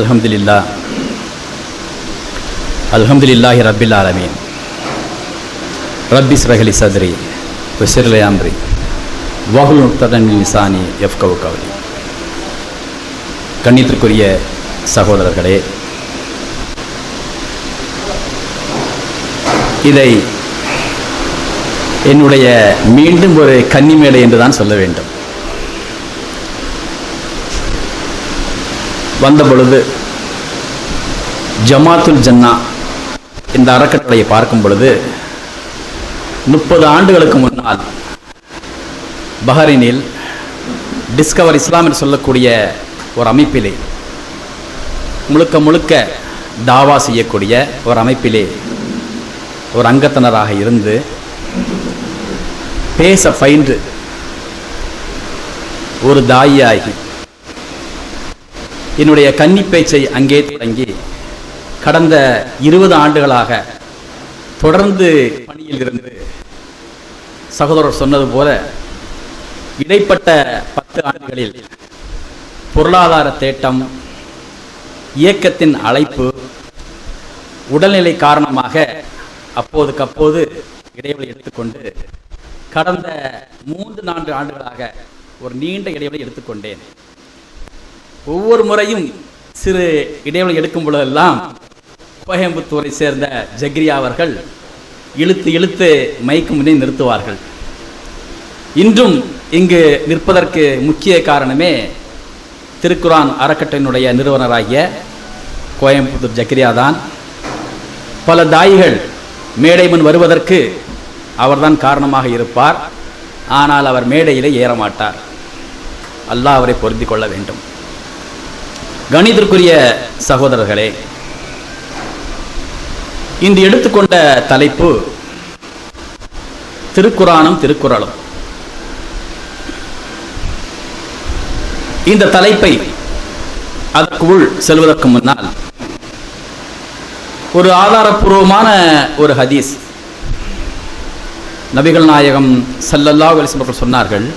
அல்ஹம்துலில்லா. அல்ஹம்துலில்லாஹி ரப்பில் ஆலமீன். ரப்பி ஸ்ரஹலி சத்ரி வசிர்லே அம்ரி வகுல் நுக்ததன் நிசானி எஃப்கவு கவலி. கண்ணியத்திற்குரிய சகோதரர்களே இதை என்னுடைய மீண்டும் ஒரு கன்னிமேடை என்று தான் சொல்ல வேண்டும். வந்த பொழுது ஜமாத்துல் ஜன்னா இந்த அறக்கட்டளையை பார்க்கும் பொழுது முப்பது ஆண்டுகளுக்கு முன்னால் பஹரினில் டிஸ்கவர் இஸ்லாம் என்று சொல்லக்கூடிய ஒரு அமைப்பிலே முழுக்க முழுக்க தாவா செய்யக்கூடிய ஒரு அமைப்பிலே ஒரு அங்கத்தினராக இருந்து பேச பயின்று ஒரு தாயியாகி என்னுடைய கன்னி பேச்சை அங்கே தொடங்கி கடந்த இருபது ஆண்டுகளாக தொடர்ந்து பணியில் இருந்து சகோதரர் சொன்னது போல இடைப்பட்ட பத்து ஆண்டுகளில் பொருளாதார தேட்டம் இயக்கத்தின் அழைப்பு உடல்நிலை காரணமாக அப்போதுக்கு அப்போது இடைவெளி எடுத்துக்கொண்டு கடந்த மூன்று நான்கு ஆண்டுகளாக ஒரு நீண்ட இடைவெளி எடுத்துக்கொண்டேன். ஒவ்வொரு முறையும் சிறு இடைவெளி எடுக்கும் பொழுதெல்லாம் கோயம்புத்தூரை சேர்ந்த ஜக்ரியா அவர்கள் இழுத்து இழுத்து மைக்கு முன்னே நிறுத்துவார்கள். இன்றும் இங்கு நிற்பதற்கு முக்கிய காரணமே திருக்குரான் அறக்கட்டளையினுடைய நிறுவனராகிய கோயம்புத்தூர் ஜக்ரியா தான் பல தாயிகள் மேடை முன் வருவதற்கு அவர்தான் காரணமாக இருப்பார். ஆனால் அவர் மேடையிலே ஏறமாட்டார். அல்லாஹ் அவரை பொருந்தி கொள்ள வேண்டும். கணிதற்குரிய சகோதரர்களே இன்று எடுத்துக்கொண்ட தலைப்பு திருக்குறானும் திருக்குறளும். இந்த தலைப்பை அதற்குள் செல்வதற்கு முன்னால் ஒரு ஆதாரப்பூர்வமான ஒரு ஹதீஸ். நபிகள் நாயகம் சல்லல்லா அலிஸ்மர்கள் சொன்னார்கள்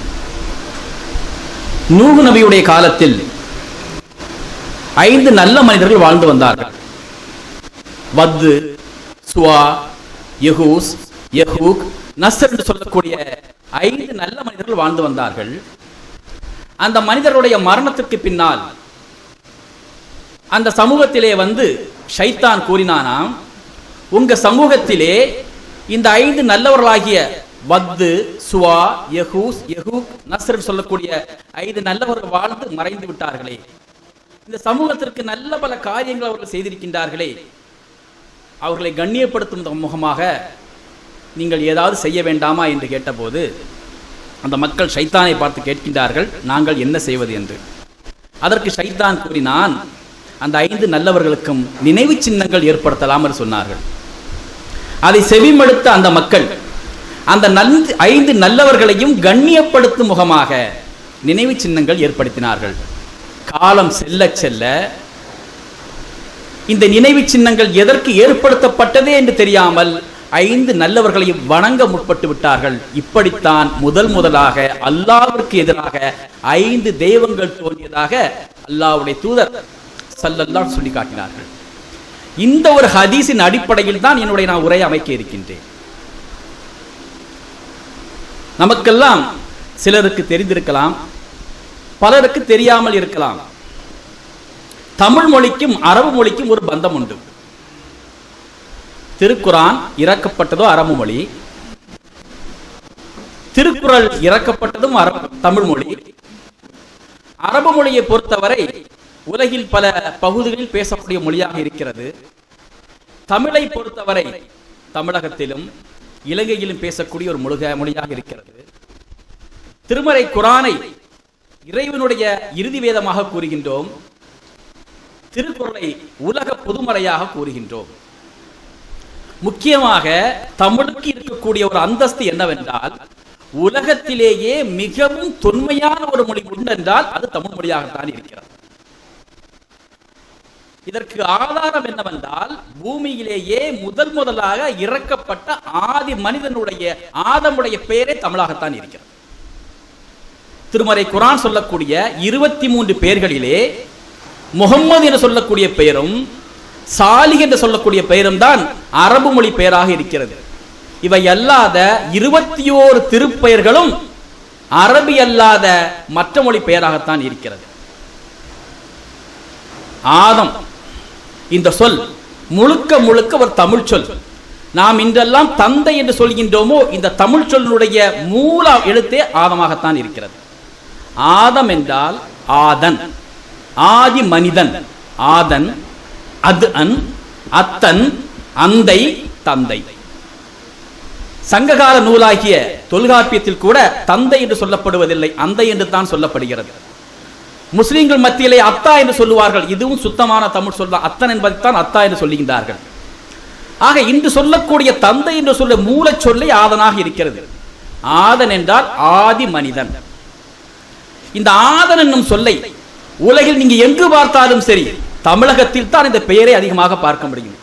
நூகு நபியுடைய காலத்தில் ஐந்து நல்ல மனிதர்கள் வாழ்ந்து வந்தார்கள். வத்து சுவா யஹூஸ் யஹூக் நசர் என்று சொல்லக்கூடிய ஐந்து நல்ல மனிதர்கள் வாழ்ந்து வந்தார்கள். அந்த மனிதருடைய மரணத்திற்கு பின்னால் அந்த சமூகத்திலே வந்து ஷைத்தான் கூறினானாம் உங்க சமூகத்திலே இந்த ஐந்து நல்லவர்களாகிய வத்து சுவா யஹூஸ் யஹூக் நசர் சொல்லக்கூடிய ஐந்து நல்லவர்கள் வாழ்ந்து மறைந்து விட்டார்களே. இந்த சமூகத்திற்கு நல்ல பல காரியங்கள் அவர்கள் செய்திருக்கின்றார்களே. அவர்களை கண்ணியப்படுத்தும் முகமாக நீங்கள் ஏதாவது செய்ய வேண்டாமா என்று கேட்டபோது அந்த மக்கள் சைத்தானை பார்த்து கேட்கின்றார்கள் நாங்கள் என்ன செய்வது? என்று. அதற்கு சைத்தான் கூறினான் அந்த ஐந்து நல்லவர்களுக்கும் நினைவு சின்னங்கள் ஏற்படுத்தலாம் என்று சொன்னார்கள். அதை செவிமடுத்த அந்த மக்கள் அந்த நல் ஐந்து நல்லவர்களையும் கண்ணியப்படுத்தும் முகமாக நினைவு சின்னங்கள் ஏற்படுத்தினார்கள். காலம் செல்ல செல்ல இந்த நினைவு சின்னங்கள் எதற்கு ஏற்படுத்தப்பட்டதே என்று தெரியாமல் ஐந்து நல்லவர்களையும் வணங்க முற்பட்டு விட்டார்கள். இப்படித்தான் முதல் முதலாக அல்லாவிற்கு எதிராக ஐந்து தெய்வங்கள் தோன்றியதாக அல்லாவுடைய தூதர் சல்லல்லா சொல்லி காட்டினார்கள். இந்த ஒரு ஹதீஸின் அடிப்படையில் தான் என்னுடைய நான் உரை அமைக்க இருக்கின்றேன். நமக்கெல்லாம் சிலருக்கு தெரிந்திருக்கலாம். பலருக்கு தெரியாமல் இருக்கலாம். தமிழ் மொழிக்கும் அரபு மொழிக்கும் ஒரு பந்தம் உண்டு. திருக்குரான் இறக்கப்பட்டதோ அரபு மொழி. திருக்குறள் இறக்கப்பட்டதும் அரபு தமிழ் மொழி. அரபு மொழியை பொறுத்தவரை உலகில் பல பகுதிகளில் பேசக்கூடிய மொழியாக இருக்கிறது. தமிழை பொறுத்தவரை தமிழகத்திலும் இலங்கையிலும் பேசக்கூடிய ஒரு மொழிக மொழியாக இருக்கிறது. திருமறை குரானை இறைவனுடைய இறுதி வேதமாக கூறுகின்றோம் திருக்குறளை உலக பொதுமறையாக கூறுகின்றோம். முக்கியமாக தமிழுக்கு இருக்கக்கூடிய ஒரு அந்தஸ்து என்னவென்றால் உலகத்திலேயே மிகவும் தொன்மையான ஒரு மொழி உண்டென்றால் அது தமிழ் மொழியாகத்தான் இருக்கிறது. இதற்கு ஆதாரம் என்னவென்றால் பூமியிலேயே முதல் முதலாக இறக்கப்பட்ட ஆதி மனிதனுடைய ஆதமுடைய பெயரே தமிழாகத்தான் இருக்கிறது. திருமறை குரான் சொல்லக்கூடிய இருபத்தி மூன்று பெயர்களிலே முகம்மது என்று சொல்லக்கூடிய பெயரும் சாலிக் என்று சொல்லக்கூடிய பெயரும் தான் அரபு மொழி பெயராக இருக்கிறது. இவை அல்லாத இருபத்தி ஓரு திருப்பெயர்களும் அரபி அல்லாத மற்ற மொழி பெயராகத்தான் இருக்கிறது. ஆதம் இந்த சொல் முழுக்க முழுக்க ஒரு தமிழ் சொல். நாம் இன்றெல்லாம் தந்தை என்று சொல்கின்றோமோ இந்த தமிழ் சொல்லுடைய மூல எழுத்தே ஆதமாகத்தான் இருக்கிறது. ஆதம் என்றால் ஆதன். ஆதி மனிதன். ஆதன் அது அன் அத்தன் அந்தை தந்தை. சங்ககால நூலாகிய தொல்காப்பியத்தில் கூட தந்தை என்று சொல்லப்படுவதில்லை அந்தை என்று தான் சொல்லப்படுகிறது. முஸ்லிம்கள் மத்தியிலே அத்தா என்று சொல்லுவார்கள். இதுவும் சுத்தமான தமிழ் சொல்ல அத்தன் என்பதைத்தான் அத்தா என்று சொல்லுகின்றார்கள். ஆக இன்று சொல்லக்கூடிய தந்தை என்று சொல்ல மூலச் சொல்லை ஆதனாக இருக்கிறது. ஆதன் என்றால் ஆதி மனிதன். இந்த ஆதன் என்னும் சொல்லை உலகில் நீங்க எங்கு பார்த்தாலும் சரி தமிழகத்தில் தான் இந்த பெயரை அதிகமாக பார்க்க முடியும்.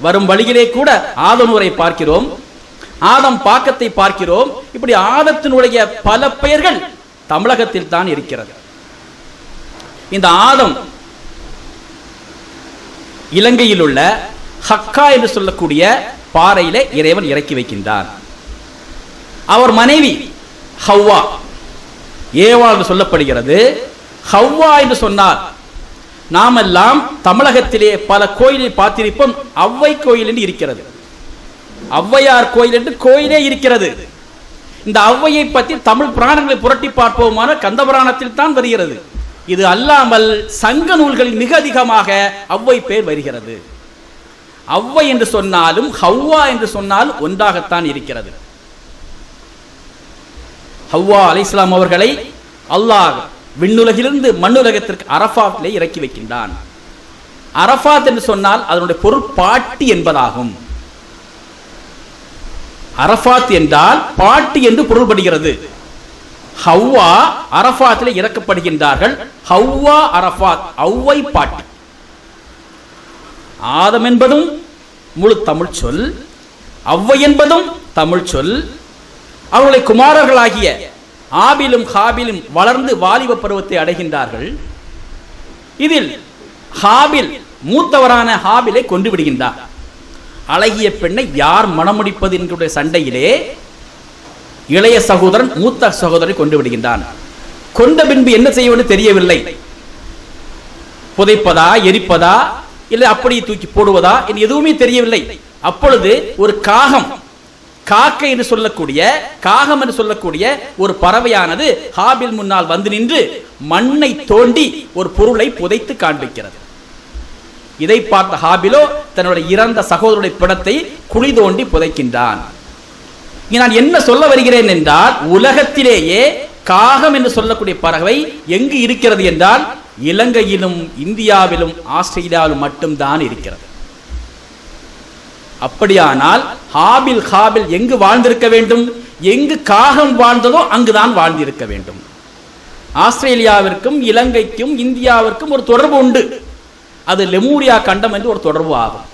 வரும் வழியிலே கூட ஆதனூரை பார்க்கிறோம் ஆதம் பாக்கத்தை பார்க்கிறோம் இப்படி ஆதத்தினுடைய பல பெயர்கள் தமிழகத்தில் தான் இருக்கிறது. இந்த ஆதம் இலங்கையில் உள்ள ஹக்கா என்று சொல்லக்கூடிய பாறையில இறைவன் இறக்கி வைக்கின்றார் அவர் மனைவி ஹவ்வா ஏவா என்று சொல்லப்படுகிறது. ஹவ்வா என்று சொன்னார் நாமெல்லாம் தமிழகத்திலே பல கோயிலை பார்த்திருப்போம். அவ்வை கோயில் என்று இருக்கிறது. ஔவையார் கோயில் என்று கோயிலே இருக்கிறது. இந்த ஔவையை பற்றி தமிழ் புராணங்களை புரட்டி பார்ப்போமான கந்த புராணத்தில் தான் வருகிறது. இது அல்லாமல் சங்க நூல்களில் மிக அதிகமாக ஔவை பேர் வருகிறது. ஔவை என்று சொன்னாலும் ஹவ்வா என்று சொன்னால் ஒன்றாகத்தான் இருக்கிறது. ஹவ்வா அலைஹிஸ்ஸலாம் அவர்களை அல்லாஹ் விண்ணுலகிலிருந்து மண்ணுலகத்திற்கு அரஃபாத்திலே இறக்கி வைக்கின்றான். அரஃபாத் என்று சொன்னால் அதனுடைய பொருள் பாட்டி என்பதாகும். அரஃபாத் என்றால் பாட்டி என்று பொருள்படுகிறது. ஹவ்வா அரஃபாத்திலே இறக்கப்படுகின்றார்கள். ஹவ்வா அரஃபாத் ஔவை பாட்டி. ஆதம் என்பதும் முழு தமிழ் சொல் ஔவை என்பதும் தமிழ் சொல் அவர்களை குமாரர்களாகிய ஆபிலும் ஹாபிலும் வளர்ந்து வாலிப பருவத்தை அடைகின்றார்கள். இதில் ஹாபில் மூத்தவரான ஹாபிலை கொண்டு விடுகின்றார் அழகிய பெண்ணை யார் மணமுடிப்பது என்கிற சண்டையிலே இளைய சகோதரன் மூத்த சகோதரனை கொண்டு விடுகின்றான் கொண்ட பின்பு என்ன செய்வது தெரியவில்லை. புதைப்பதா எரிப்பதா இல்லை அப்படி தூக்கி போடுவதா எதுவுமே தெரியவில்லை. அப்பொழுது ஒரு காகம் காக்கை என்று சொல்லக்கூடிய காகம் என்று சொல்லக்கூடிய ஒரு பறவையானது ஹாபில் முன்னால் வந்து நின்று மண்ணை தோண்டி ஒரு பொருளை புதைத்து காண்பிக்கிறது. இதை பார்த்த ஹாபிலோ தன்னுடைய இறந்த சகோதரனுடைய பிணத்தை குழி தோண்டி புதைக்கின்றான். நான் என்ன சொல்ல வருகிறேன் என்றால் உலகத்திலேயே காகம் என்று சொல்லக்கூடிய பறவை எங்கு இருக்கிறது என்றால் இலங்கையிலும் இந்தியாவிலும் ஆஸ்திரேலியாவிலும் மட்டும்தான் இருக்கிறது. அப்படியானால் ஹாபில் ஹாபில் எங்கு வாழ்ந்திருக்க வேண்டும்? எங்கு காகம் வாழ்ந்ததோ அங்குதான் வாழ்ந்திருக்க வேண்டும். ஆஸ்திரேலியாவிற்கும் இலங்கைக்கும் இந்தியாவிற்கும் ஒரு தொடர்பு உண்டு. அது லெமூரியா கண்டம் என்று ஒரு தொடர்பு ஆகும்.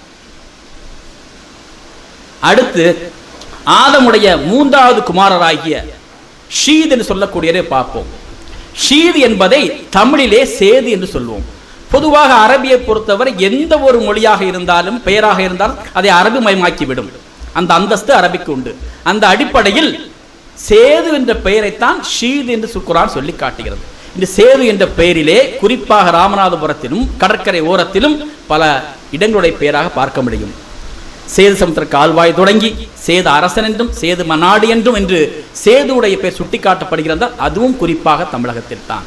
அடுத்து ஆதமுடைய மூன்றாவது குமாரராகிய ஷீத் என்று சொல்லக்கூடியதை பார்ப்போம். ஷீத் என்பதை தமிழிலே சேது என்று சொல்வோம். பொதுவாக அரபியை பொறுத்தவரை எந்த ஒரு மொழியாக இருந்தாலும் பெயராக இருந்தாலும் அதை அரபு மயமாக்கிவிடும் அந்த அந்தஸ்து அரபிக்கு உண்டு. அந்த அடிப்படையில் சேது என்ற பெயரைத்தான் ஷீத் என்று சுக்குரான் சொல்லி காட்டுகிறது. இந்த சேது என்ற பெயரிலே குறிப்பாக ராமநாதபுரத்திலும் கடற்கரை ஓரத்திலும் பல இடங்களுடைய பெயராக பார்க்க முடியும். சேது சமுத்திர கால்வாய் தொடங்கி சேது அரசன் என்றும் சேது மநாடு என்றும் என்று சேதுடைய பெயர் சுட்டிக்காட்டப்படுகிறது அதுவும் குறிப்பாக தமிழகத்தில் தான்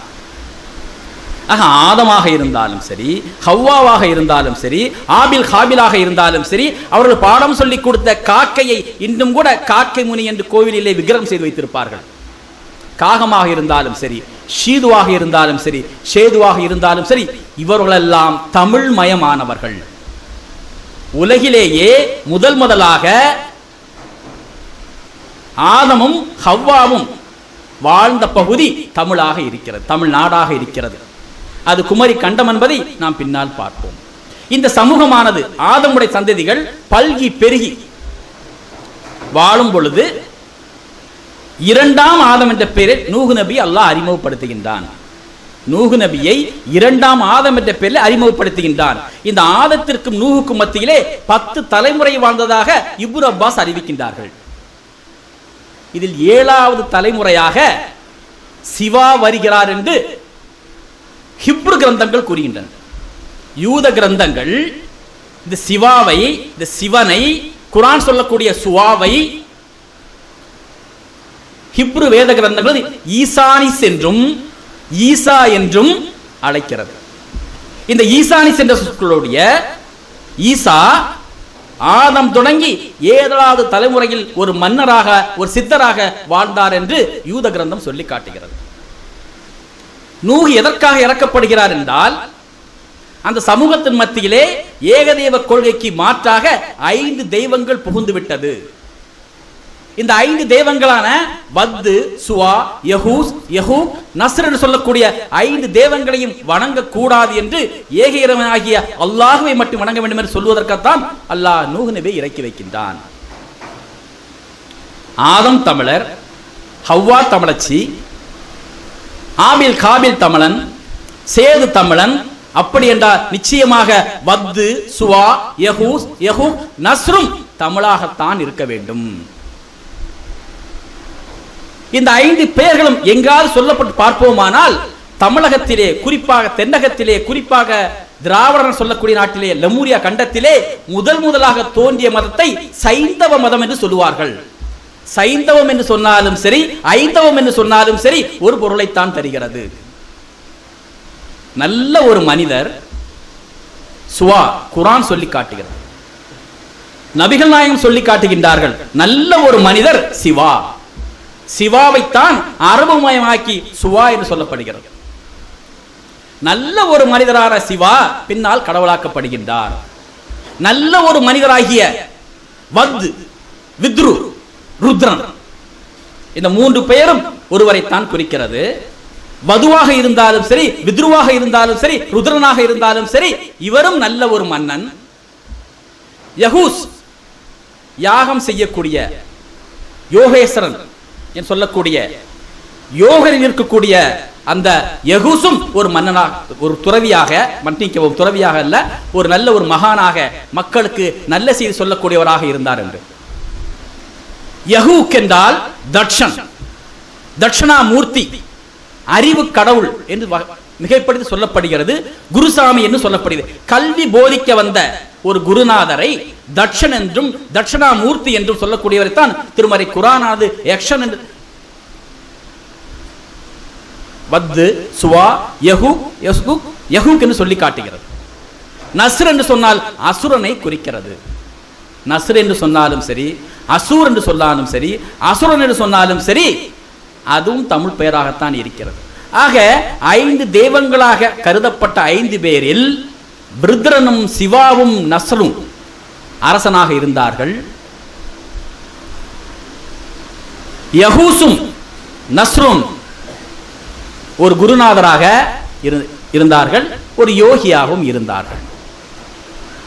ஆக ஆதமாக இருந்தாலும் சரி ஹவ்வாவாக இருந்தாலும் சரி ஆபில் ஹாபிலாக இருந்தாலும் சரி அவர்கள் பாடம் சொல்லி கொடுத்த காக்கையை இன்னும் கூட காக்கை முனி என்று கோவிலிலே விக்கிரம் செய்து வைத்திருப்பார்கள். காகமாக இருந்தாலும் சரி ஷீதுவாக இருந்தாலும் சரி ஷேதுவாக இருந்தாலும் சரி இவர்களெல்லாம் தமிழ் மயமானவர்கள். உலகிலேயே முதல் முதலாக ஆதமும் ஹவ்வாவும் வாழ்ந்த பகுதி தமிழாக இருக்கிறது தமிழ்நாடாக இருக்கிறது. அது குமரி கண்டம் என்பதை நாம் பின்னால் பார்ப்போம். இந்த சமூகமானது ஆதமுடைய சந்ததிகள் பல்கி பெருகி வாழும் பொழுது இரண்டாம் ஆதம் என்ற பெயரில் நூகு நபி அல்லாஹ் அறிமுகப்படுத்துகின்றான். நூகு நபியை இரண்டாம் ஆதம் என்ற பெயரில் அறிமுகப்படுத்துகின்றான். இந்த ஆதத்திற்கும் நூகுக்கும் மத்தியிலே பத்து தலைமுறை வாழ்ந்ததாக இப்ரு அப்பாஸ் அறிவிக்கின்றார்கள். இதில் ஏழாவது தலைமுறையாக சிவா வருகிறார் என்று ஹிப்ரு கிரந்தங்கள் கூறுகின்றன. யூத கிரந்தங்கள் இந்த சிவாவை இந்த சிவனை குரான் சொல்லக்கூடிய சுவாவை ஹிப்ரு வேத கிரந்தங்கள் ஈசானிஸ் என்றும் ஈசா என்றும் அழைக்கிறது. இந்த ஈசானிஸ் என்ற சொற்களுடைய ஈசா ஆதம் தொடங்கி ஏழாவது தலைமுறையில் ஒரு மன்னராக ஒரு சித்தராக வாழ்ந்தார் என்று யூத கிரந்தம் சொல்லி காட்டுகிறது. நூகு எதற்காக இறக்கப்படுகிறார் என்றால் அந்த சமூகத்தின் மத்தியிலே ஏகதெய்வ கொள்கைக்கு மாற்றாக ஐந்து தெய்வங்கள் புகுந்து விட்டது. இந்த ஐந்து தெய்வங்களான வத்து சுவா யஹூஸ் யஹூ நஸ்ர் என்று சொல்லக்கூடிய ஐந்து தெய்வங்களையும் வணங்க கூடாது என்று ஏக இறைவனாகிய அல்லாஹுவை மட்டும் வணங்க வேண்டும் என்று சொல்வதற்காகத்தான் அல்லாஹ் நூகுனவை இறக்கி வைக்கின்றான். ஆதம் தமிழர் ஹவ்வா தமிழச்சி ஆபில் காபில் தமிழன் சேது தமிழன் அப்படி என்றால் நிச்சயமாக வத்து சுவா யஹூஸ் யஹூ நஸ்ரும் தமிழாகத்தான் இருக்க வேண்டும். இந்த ஐந்து பெயர்களும் எங்காவது சொல்லப்பட்டு பார்ப்போமானால் தமிழகத்திலே குறிப்பாக தென்னகத்திலே குறிப்பாக திராவிடர் சொல்லக்கூடிய நாட்டிலே லெமூரியா கண்டத்திலே முதல் முதலாக தோன்றிய மதத்தை சைந்தவ மதம் என்று சொல்லுவார்கள். சைந்தவம் என்று சொன்னாலும் சரி ஐந்தவம் என்று சொன்னாலும் சரி ஒரு பொருளைத்தான் தருகிறது. நல்ல ஒரு மனிதர் சுவா குரான் சொல்லி காட்டுகிறது நபிகள் நாயகம் சொல்லி காட்டுகின்றார்கள் நல்ல ஒரு மனிதர் சிவா. சிவாவைத்தான் அரபுமயமாக்கி சுவா என்று சொல்லப்படுகிறது. நல்ல ஒரு மனிதரான சிவா பின்னால் கடவுளாக்கப்படுகின்றார். நல்ல ஒரு மனிதராகிய வத்து வித்ரு ருத்ரன். இந்த மூன்று பெயரும் ஒருவரைத்தான் குறிக்கிறது. வதுவாக இருந்தாலும் சரி வித்ருவாக இருந்தாலும் சரி ருத்ரனாக இருந்தாலும் சரி இவரும் நல்ல ஒரு மன்னன். யகூஸ் யாகம் செய்யக்கூடிய யோகேஸ்வரன் என்று சொல்லக்கூடிய யோகரில் இருக்கக்கூடிய அந்த யகுசும் ஒரு மன்னனாக ஒரு துறவியாக மன்னிக்கவும் துறவியாக அல்ல ஒரு நல்ல ஒரு மகானாக மக்களுக்கு நல்ல செய்தி சொல்லக்கூடியவராக இருந்தார் என்று. யகூக் என்றால் தட்சன். தட்சணாமூர்த்தி. அறிவு கடவுள் என்று மிகைப்படுத்தி சொல்லப்படுகிறது. குருசாமி என்று சொல்லப்படுகிறது. கல்வி போதிக்க வந்த ஒரு குருநாதரை தட்சன் என்றும் தட்சணாமூர்த்தி என்றும் சொல்லக்கூடியவரை தான் திருமறை குரானாது யக்ஷன் என்று வத்து சுவா யஹூ யஸ்கு யஹூக் என்று சொல்லி காட்டுகிறது. நஸ்ர் என்று சொன்னால் அசுரனை குறிக்கிறது. நஸ்ர் என்று சொன்னாலும் சரி அசூர் என்று சொன்னாலும் சரி அசுரன் என்று சொன்னாலும் சரி அதுவும் தமிழ் பெயராகத்தான் இருக்கிறது. ஆக ஐந்து தெய்வங்களாக கருதப்பட்ட ஐந்து பேரில் பிருத்ரனும் சிவாவும் நஸ்ரும் அரசனாக இருந்தார்கள். யஹூசும் நஸ்ரும் ஒரு குருநாதராக இருந்தார்கள் ஒரு யோகியாகவும் இருந்தார்கள்.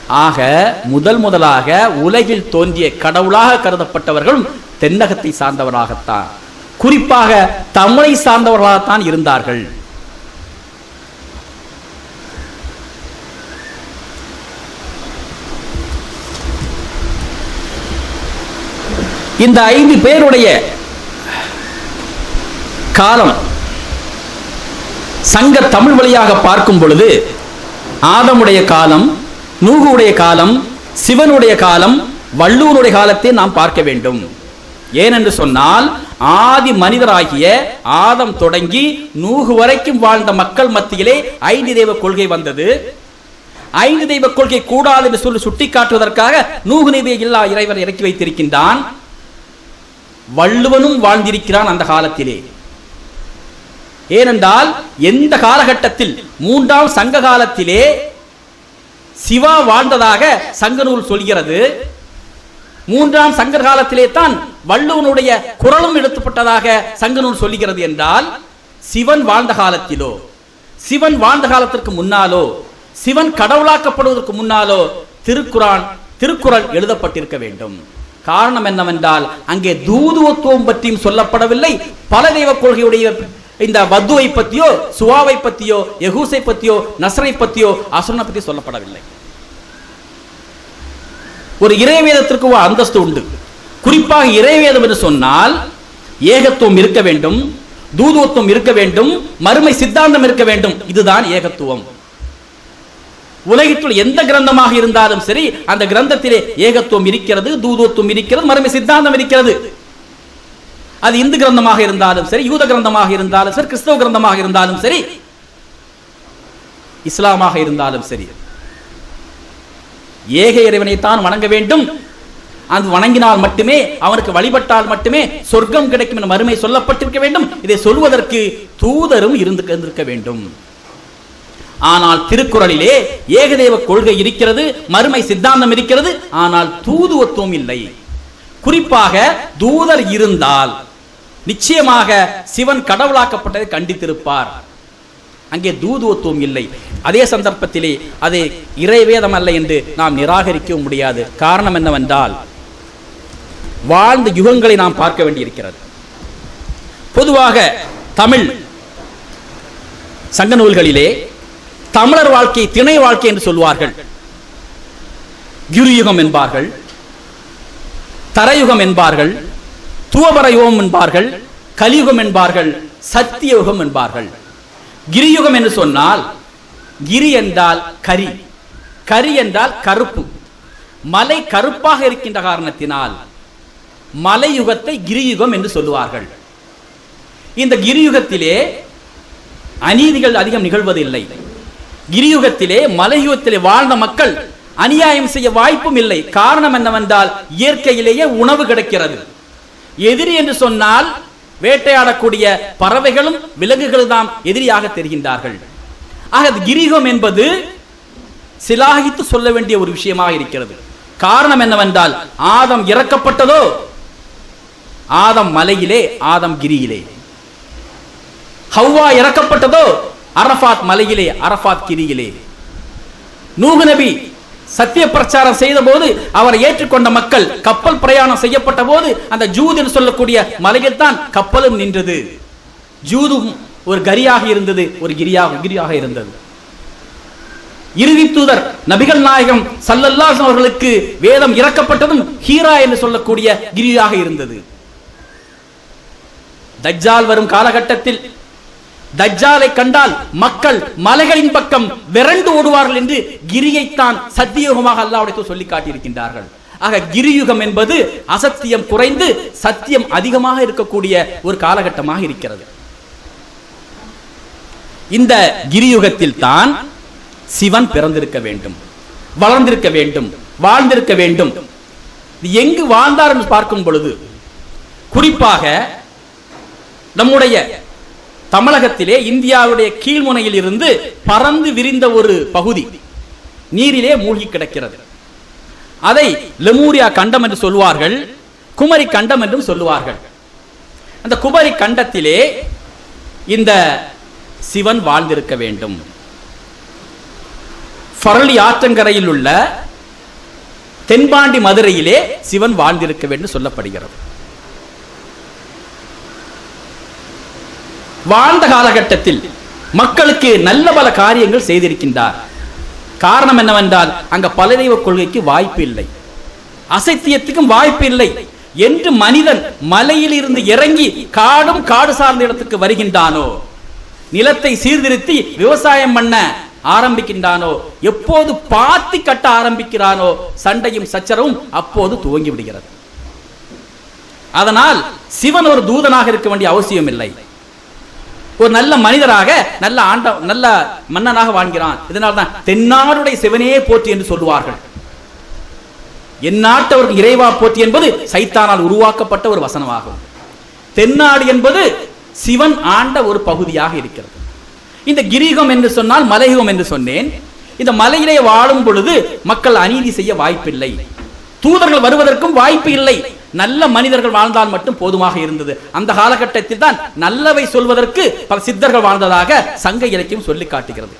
ஆக முதல் முதலாக உலகில் தோன்றிய கடவுளாக கருதப்பட்டவர்களும் தென்னகத்தை சார்ந்தவராகத்தான். குறிப்பாக தமிழை சார்ந்தவர்களாகத்தான் இருந்தார்கள். இந்த ஐந்து பேருடைய காலம் சங்க தமிழ் வழியாக பார்க்கும் பொழுது ஆதமுடைய காலம் நூகுடைய காலம் சிவனுடைய காலம் வள்ளுவனுடைய காலத்தை நாம் பார்க்க வேண்டும். ஏனென்று சொன்னால் ஆதி மனிதராகிய ஆதம் தொடங்கி நூகு வரைக்கும் வாழ்ந்த மக்கள் மத்தியிலே ஐந்து தெய்வ கொள்கை வந்தது. ஐந்து தெய்வ கொள்கை கூடாது என்று சொல்லி சுட்டிக்காட்டுவதற்காக நூகு நபியை இல்லா இறைவன் இறக்கி வைத்திருக்கின்றான். வள்ளுவனும் வாழ்ந்திருக்கிறான் அந்த காலத்திலே. ஏனென்றால் எந்த காலகட்டத்தில் மூன்றாம் சங்க காலத்திலே சிவா வாழ்ந்ததாக சங்கநூல் சொல்கிறது. மூன்றாம் சங்கர் காலத்திலே தான் வள்ளுவனுடைய குரலும் எடுத்துப்பட்டதாக சங்கநூல் சொல்லுகிறது என்றால் சிவன் வாழ்ந்த காலத்திலோ சிவன் வாழ்ந்த காலத்திற்கு முன்னாலோ சிவன் கடவுளாக்கப்படுவதற்கு முன்னாலோ திருக்குரான் திருக்குறள் எழுதப்பட்டிருக்க வேண்டும். காரணம் என்னவென்றால் அங்கே தூதுவத்துவம் பற்றியும் சொல்லப்படவில்லை பல தெய்வ கொள்கையுடைய இந்த வத்துவை பத்தியோ சுவாவை பத்தியோ எகூசை பத்தியோ நசரை பத்தியோ அசுரனை பத்தியோ சொல்லப்படவில்லை. ஒரு இறைவேதத்திற்கு ஒரு அந்தஸ்து உண்டு. குறிப்பாக இறைவேதம் என்று சொன்னால் ஏகத்துவம் இருக்க வேண்டும் தூதுவத்துவம் இருக்க வேண்டும் மறுமை சித்தாந்தம் இருக்க வேண்டும் இதுதான் ஏகத்துவம். உலகத்தில் எந்த கிரந்தமாக இருந்தாலும் சரி அந்த கிரந்தத்திலே ஏகத்துவம் இருக்கிறது தூதுவத்துவம் இருக்கிறது மறுமை சித்தாந்தம் இருக்கிறது. அது இந்து கிரந்தமாக இருந்தாலும் சரி யூத கிரந்தமாக இருந்தாலும் சரி கிறிஸ்தவ கிரந்தமாக இருந்தாலும் சரி இஸ்லாமாக இருந்தாலும் சரி. ஏக இறைவனைத்தான் வணங்க வேண்டும். அது வணங்கினால் மட்டுமே அவனுக்கு வழிபட்டால் மட்டுமே சொர்க்கம் கிடைக்கும் என மறுமை சொல்லப்பட்டிருக்க வேண்டும். இதை சொல்வதற்கு தூதரும் இருந்து இருந்திருக்க வேண்டும். ஆனால் திருக்குறளிலே ஏகதேவ கொள்கை இருக்கிறது மறுமை சித்தாந்தம் இருக்கிறது ஆனால் தூதுவத்துவம் இல்லை. குறிப்பாக தூதர் இருந்தால் நிச்சயமாக சிவன் கடவுளாக்கப்பட்டதை கண்டித்திருப்பார். அங்கே தூதுவத்துவம் இல்லை. அதே சந்தர்ப்பத்திலே அது இறைவேதம் அல்ல என்று நாம் நிராகரிக்கவும் முடியாது. காரணம் என்னவென்றால் வாழ்ந்த யுகங்களை நாம் பார்க்க வேண்டியிருக்கிறது. பொதுவாக தமிழ் சங்க நூல்களிலே தமிழர் வாழ்க்கை திணை வாழ்க்கை என்று சொல்வார்கள். கிருயுகம் என்பார்கள் தரையுகம் என்பார்கள் துவபர யுகம் என்பார்கள் கலியுகம் என்பார்கள் சத்தியயுகம் என்பார்கள். கிரியுகம் என்று சொன்னால் கிரி என்றால் கரி கரி என்றால் கருப்பு. மலை கருப்பாக இருக்கின்ற காரணத்தினால் மலையுகத்தை கிரியுகம் என்று சொல்லுவார்கள். இந்த கிரியுகத்திலே அநீதிகள் அதிகம் நிகழ்வதில்லை. கிரியுகத்திலே மலையுகத்திலே வாழ்ந்த மக்கள் அநியாயம் செய்ய வாய்ப்பும் இல்லை. காரணம் என்னவென்றால் இயற்கையிலேயே உணவு கிடைக்கிறது. எதிரி என்று சொன்னால் வேட்டையாடக்கூடிய பறவைகளும் விலங்குகளும் தான் எதிரியாக தெரிகின்றார்கள். ஆக கிரீகம் கிரிகம் என்பது சிலாகித்து சொல்ல வேண்டிய ஒரு விஷயமாக இருக்கிறது. காரணம் என்னவென்றால் ஆதம் இறக்கப்பட்டதோ? ஆதம் மலையிலே ஆதம் கிரியிலே. ஹவ்வா இறக்கப்பட்டதோ? அரபாத் மலையிலே அரபாத் கிரியிலே. நூகு நபி சத்திய பிரச்சாரம் செய்த போது அவரை ஏற்றுக்கொண்ட மக்கள் கப்பல் பிரயாணம் செய்யப்பட்ட போது அந்த ஜூது என்று சொல்லக்கூடிய மலையில் தான் கப்பலும் நின்றது. ஜூதும் ஒரு கரியாக இருந்தது ஒரு கிரியாக கிரியாக இருந்தது. இறுதி தூதர் நபிகள் நாயகம் சல்லல்லாஸ் அவர்களுக்கு வேதம் இறக்கப்பட்டதும் ஹீரா என்று சொல்லக்கூடிய கிரியாக இருந்தது. தஜ்ஜால் வரும் காலகட்டத்தில் தஜ்ஜாலை கண்டால் மக்கள் மலைகளின் பக்கம் விரண்டு ஓடுவார்கள் என்று கிரியைத்தான் சத்தியுகமாக அல்லாவுடைய சொல்லி காட்டியிருக்கின்றார்கள். ஆக கிரியுகம் என்பது அசத்தியம் குறைந்து சத்தியம் அதிகமாக இருக்கக்கூடிய ஒரு காலகட்டமாக இருக்கிறது. இந்த கிரியுகத்தில் தான் சிவன் பிறந்திருக்க வேண்டும் வளர்ந்திருக்க வேண்டும் வாழ்ந்திருக்க வேண்டும். எங்கு வாழ்ந்தார் என்று பார்க்கும் பொழுது குறிப்பாக நம்முடைய தமிழகத்திலே இந்தியாவுடைய கீழ்முனையில் இருந்து பறந்து விரிந்த ஒரு பகுதி. நீரிலே மூழ்கி கிடக்கிறது. அதை லெமூரியா கண்டம் என்று சொல்வார்கள் குமரி கண்டம் என்றும் சொல்லுவார்கள். அந்த குமரி கண்டத்திலே இந்த சிவன் வாழ்ந்திருக்க வேண்டும். பரளி ஆற்றங்கரையில் உள்ள தென்பாண்டி மதுரையிலே சிவன் வாழ்ந்திருக்க வேண்டும் சொல்லப்படுகிறது. வாழ்ந்த காலகட்டத்தில் மக்களுக்கு நல்ல பல காரியங்கள் செய்திருக்கின்றார். காரணம் என்னவென்றால் அங்க பலதெய்வ கொள்கைக்கு வாய்ப்பு இல்லை. அசைத்தியத்துக்கும் வாய்ப்பு இல்லை என்று மனிதன் மலையில் இருந்து இறங்கி காடும் காடு சார்ந்த இடத்துக்கு வருகின்றானோ? நிலத்தை சீர்திருத்தி விவசாயம் பண்ண ஆரம்பிக்கின்றானோ? எப்போது பாத்தி கட்ட ஆரம்பிக்கிறானோ? சண்டையும் சச்சரவும் அப்போது துவங்கி விடுகிறது. அதனால் சிவன் ஒரு தூதனாக இருக்க வேண்டிய அவசியம் இல்லை ஒரு நல்ல மனிதராக நல்ல ஆண்ட நல்ல மன்னனாக வாழ்கிறான். இதனால் தான் தென்னாடுடைய சிவனே போற்றி என்று சொல்லுவார்கள். எந்நாட்டவருக்கு இறைவா போற்றி என்பது சைத்தானால் உருவாக்கப்பட்ட ஒரு வசனமாகும். தென்னாடு என்பது சிவன் ஆண்ட ஒரு பகுதியாக இருக்கிறது. இந்த கிரீகம் என்று சொன்னால் மலையுகம் என்று சொன்னேன். இந்த மலையிலே வாழும் பொழுது மக்கள் அநீதி செய்ய வாய்ப்பில்லை. தூதர்கள் வருவதற்கும் வாய்ப்பு இல்லை. நல்ல மனிதர்கள் வாழ்ந்தால் மட்டும் போதுமாக இருந்தது. அந்த காலகட்டத்தில் தான் நல்லவை சொல்வதற்கு பல சித்தர்கள் வாழ்ந்ததாக சங்க இலக்கியம் சொல்லி காட்டுகிறது.